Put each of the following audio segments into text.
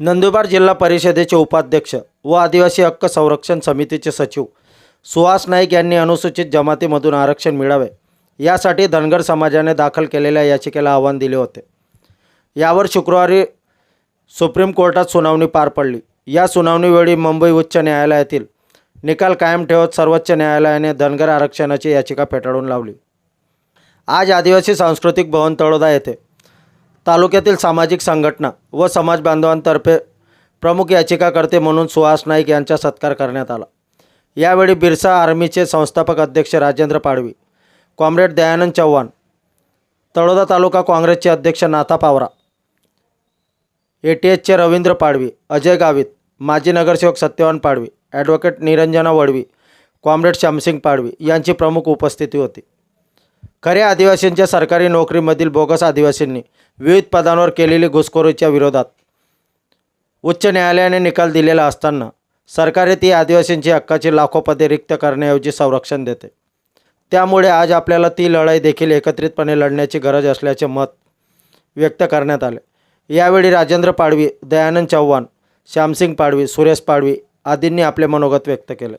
नंदुरबार जिल्हा परिषदेचे उपाध्यक्ष व आदिवासी हक्क संरक्षण समितीचे सचिव सुहास नाईक यांनी अनुसूचित जमातीमधून आरक्षण मिळावे यासाठी धनगर समाजाने दाखल केलेल्या याचिकेला आव्हान दिले होते. यावर शुक्रवारी सुप्रीम कोर्टात सुनावणी पार पडली. या सुनावणीवेळी मुंबई उच्च न्यायालयातील निकाल कायम ठेवत सर्वोच्च न्यायालयाने धनगर आरक्षणाची याचिका फेटाळून लावली. आज आदिवासी सांस्कृतिक भवन तळोदा येथे तालुक्यातील सामाजिक संघटना व समाज बांधवांतर्फे प्रमुख याचिकाकर्ते म्हणून सुहास नाईक यांचा सत्कार करण्यात आला. यावेळी बिरसा आर्मीचे संस्थापक अध्यक्ष राजेंद्र पाडवी कॉम्रेड दयानंद चव्हाण तळोदा तालुका काँग्रेसचे अध्यक्ष नाथा पावरा ए टी एचचे रवींद्र पाडवी अजय गावित माजी नगरसेवक सत्यवान पाडवी ॲडव्होकेट निरंजना वडवी कॉम्रेड श्यामसिंग पाडवी यांची प्रमुख उपस्थिती होती. खऱ्या आदिवासींच्या सरकारी नोकरीमधील बोगस आदिवासींनी विविध पदांवर केलेली घुसखोरीच्या विरोधात. उच्च न्यायालयाने निकाल दिलेला असताना सरकारे ती आदिवासींची हक्काची लाखो पदे रिक्त करण्याऐवजी संरक्षण देते. त्यामुळे आज आपल्याला ती लढाई देखील एकत्रितपणे लढण्याची गरज असल्याचे मत व्यक्त करण्यात आले. यावेळी राजेंद्र पाडवी दयानंद चव्हाण श्यामसिंग पाडवी सुरेश पाडवी आदींनी आपले मनोगत व्यक्त केले.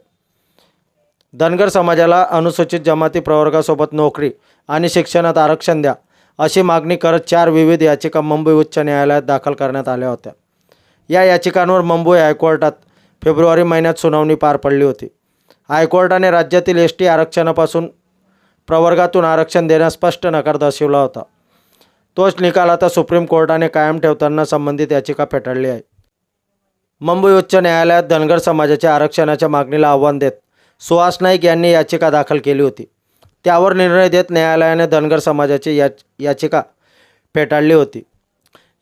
धनगर समाजाला अनुसूचित जमाती प्रवर्गासोबत नोकरी आणि शिक्षणात आरक्षण द्या अशी मागणी करत चार विविध याचिका मुंबई उच्च न्यायालयात दाखल करण्यात आल्या होत्या. या याचिकांवर मुंबई हायकोर्टात फेब्रुवारी महिन्यात सुनावणी पार पडली होती. हायकोर्टाने राज्यातील एस टी आरक्षणापासून प्रवर्गातून आरक्षण देण्यास स्पष्ट नकार दर्शवला होता. तोच निकाल आता सुप्रीम कोर्टाने कायम ठेवताना संबंधित याचिका फेटाळली आहे. मुंबई उच्च न्यायालयात धनगर समाजाच्या आरक्षणाच्या मागणीला आव्हान देत सुहास नाईक यांनी याचिका दाखल केली होती. त्यावर निर्णय देत न्यायालयाने धनगर समाजाची याच याचिका फेटाळली होती.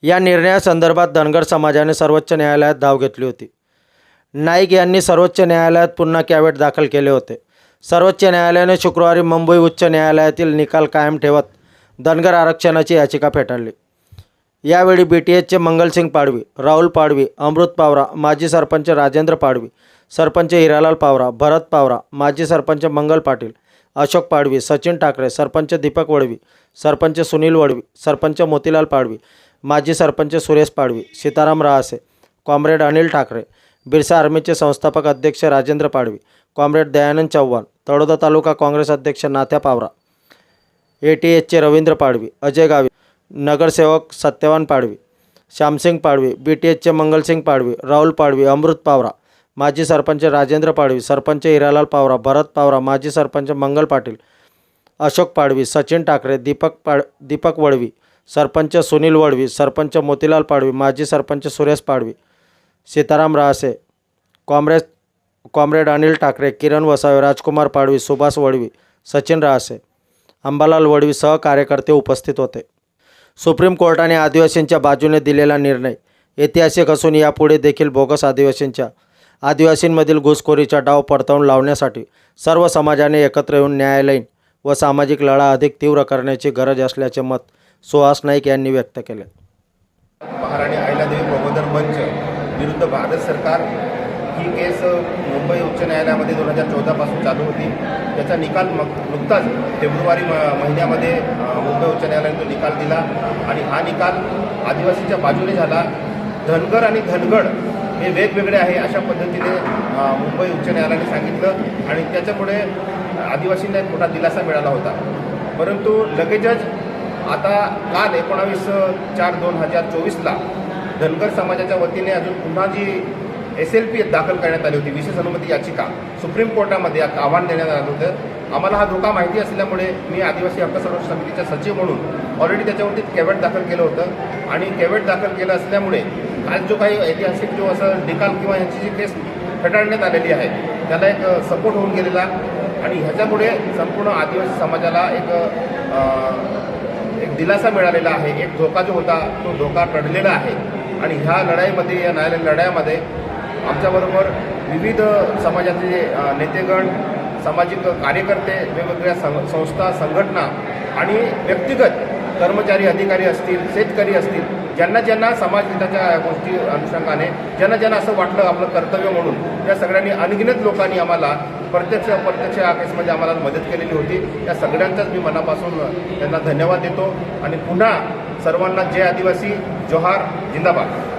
या निर्णयासंदर्भात धनगर समाजाने सर्वोच्च न्यायालयात धाव घेतली होती. नाईक यांनी सर्वोच्च न्यायालयात पुन्हा कॅवेट दाखल केले होते. सर्वोच्च न्यायालयाने शुक्रवारी मुंबई उच्च न्यायालयातील निकाल कायम ठेवत धनगर आरक्षणाची याचिका फेटाळली. यावेळी बी टी एचचे मंगलसिंग पाडवी राहुल पाडवी अमृत पावरा माजी सरपंच राजेंद्र पाडवी सरपंच हिरालाल पावरा भरत पावरा माजी सरपंच मंगल पाटील अशोक पाडवी सचिन ठाकरे सरपंच दीपक वडवी सरपंच सुनील वडवी सरपंच मोतीलाल पाडवी माजी सरपंच सुरेश पाडवी सीताराम रहासे कॉम्रेड अनिल ठाकरे बिरसा आर्मीचे संस्थापक अध्यक्ष राजेंद्र पाडवी कॉम्रेड दयानंद चव्हाण तळोदा तालुका काँग्रेस अध्यक्ष नाथ्या पावरा ए टी एचचे रवींद्र पाडवी अजय गावी नगरसेवक सत्यवान पाडवी श्यामसिंग पाडवी बी टी एचचे मंगलसिंग पाडवी राहुल पाडवी अमृत पावरा माजी सरपंच राजेंद्र पाडवी सरपंच हिरालाल पावरा भरत पावरा माजी सरपंच मंगल पाटील अशोक पाडवी सचिन ठाकरे दीपक पाड दीपक वडवी सरपंच सुनील वडवी सरपंच मोतीलाल पाडवी माजी सरपंच सुरेश पाडवी सीताराम रहासे कॉम्रेस कॉम्रेड अनिल ठाकरे किरण वसावे राजकुमार पाडवी सुभाष वडवी सचिन रहासे अंबालाल वडवी सह कार्यकर्ते उपस्थित होते. सुप्रीम कोर्टाने आदिवासींच्या बाजूने दिलेला निर्णय ऐतिहासिक असून यापुढे देखील बोगस आदिवासींच्या आदिवासींमधील घुसखोरीचा डाव पडताळून लावण्यासाठी सर्व समाजाने एकत्र येऊन न्यायालयीन व सामाजिक लढा अधिक तीव्र करण्याची गरज असल्याचे मत सुहास नाईक यांनी व्यक्त केले. महाराणी अहिल्यादेवी प्रबोधन मंच विरुद्ध भारत सरकार ही केस मुंबई उच्च न्यायालयामध्ये दोन हजार चौदापासून चालू होती. त्याचा निकाल मग नुकताच फेब्रुवारी म महिन्यामध्ये मुंबई उच्च न्यायालयाने तो निकाल दिला. आणि हा निकाल आदिवासीच्या बाजूने झाला. धनगर आणि धनगड हे वेगवेगळे आहे अशा पद्धतीने मुंबई उच्च न्यायालयाने सांगितलं आणि त्याच्यामुळे आदिवासींना एक मोठा दिलासा मिळाला होता. परंतु लगेचच आता काल एकोणावीस चार दोन हजार चोवीसला धनगर समाजाच्या वतीने अजून पुन्हा जी एस एल पी दाखल करण्यात आली होती विशेष अनुमती याचिका सुप्रीम कोर्टामध्ये आव्हान देण्यात आलं होतं. आम्हाला हा धोका माहिती असल्यामुळे मी आदिवासी हक्क संरक्षण समितीचा सचिव म्हणून ऑलरेडी त्याच्यावरती केवेट दाखल केलं होतं. आणि कॅवेट दाखल केलं असल्यामुळे आज जो काही ऐतिहासिक जो असं निकाल किंवा यांची जी केस फेटाळण्यात आलेली आहे त्याला एक सपोर्ट होऊन गेलेला आणि ह्याच्यामुळे संपूर्ण आदिवासी समाजाला एक एक दिलासा मिळालेला आहे. एक धोका जो होता तो धोका टळलेला आहे. आणि ह्या लढाईमध्ये या न्यायालय लढाईमध्ये आमच्याबरोबर विविध समाजाचे नेतेगण सामाजिक कार्यकर्ते वेगवेगळ्या सं संस्था संघटना आणि व्यक्तिगत कर्मचारी अधिकारी असतील शेतकरी असतील ज्यांना ज्यांना समाजहिताच्या गोष्टी अनुषंगाने ज्यांना ज्यांना असं वाटलं आपलं कर्तव्य म्हणून या सगळ्यांनी अनगिनत लोकांनी आम्हाला प्रत्यक्ष अप्रत्यक्ष या केसमध्ये आम्हाला मदत केलेली होती. त्या सगळ्यांचाच मी मनापासून त्यांना धन्यवाद देतो. आणि पुन्हा सर्वांना जय आदिवासी जोहार जिंदाबाद.